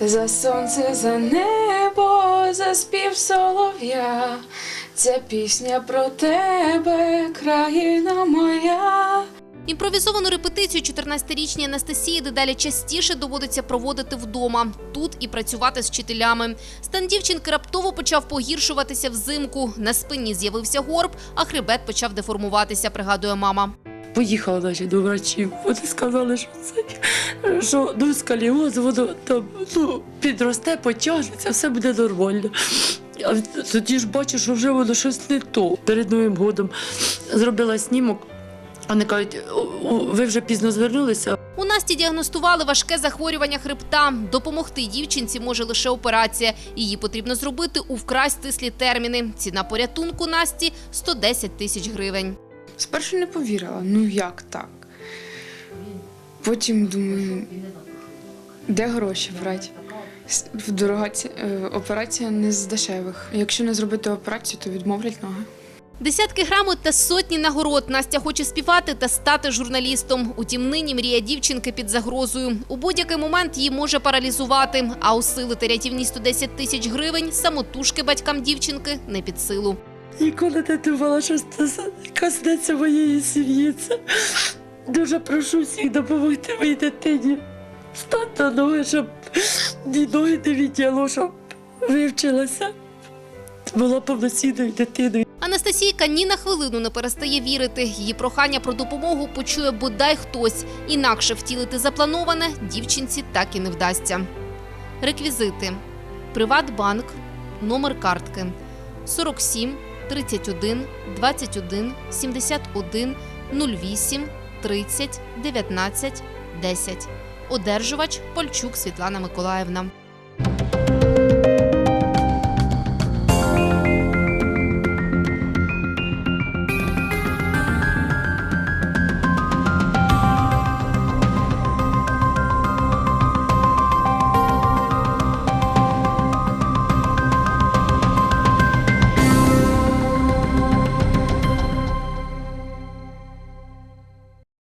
За сонце, за небо, за спів солов'я. Ця пісня про тебе, країна моя. Імпровізовану репетицію 14-річній Анастасії дедалі частіше доводиться проводити вдома, тут і працювати з вчителями. Стан дівчинки раптово почав погіршуватися взимку. На спині з'явився горб, а хребет почав деформуватися, пригадує мама. Поїхала значить, до врачів. Вони сказали, що це що ну, сколіоз, воно там ну, підросте, потягнеться, все буде нормально. А тоді ж бачу, що вже воно щось не то. Перед Новим годом зробила снімок. Вони кажуть, «О, о, ви вже пізно звернулися. У Насті діагностували важке захворювання хребта. Допомогти дівчинці може лише операція. Її потрібно зробити у вкрай стислі терміни. Ціна порятунку Насті – 110 тисяч гривень. Спершу не повірила, ну як так? Потім думаю, де гроші брати? Дорога е, операція не з дешевих. Якщо не зробити операцію, то відмовлять ноги. Десятки грамот та сотні нагород. Настя хоче співати та стати журналістом. Утім, нині мрія дівчинки під загрозою. У будь-який момент її може паралізувати. А усилити рятівні 110 тисяч гривень самотужки батькам дівчинки не під силу. Ніколи не думала, що це коснеться моєї сім'ї. Дуже прошу всіх допомогти моїй дитині. Стати на ноги, щоб ні ноги не відділо, щоб вивчилася. Була повноцінною дитиною. Анастасійка ні на хвилину не перестає вірити. Її прохання про допомогу почує бодай хтось. Інакше втілити заплановане дівчинці так і не вдасться. Реквізити: Приватбанк, номер картки 47 31 21 71 08 30 19 10. Одержувач Польчук Світлана Миколаївна.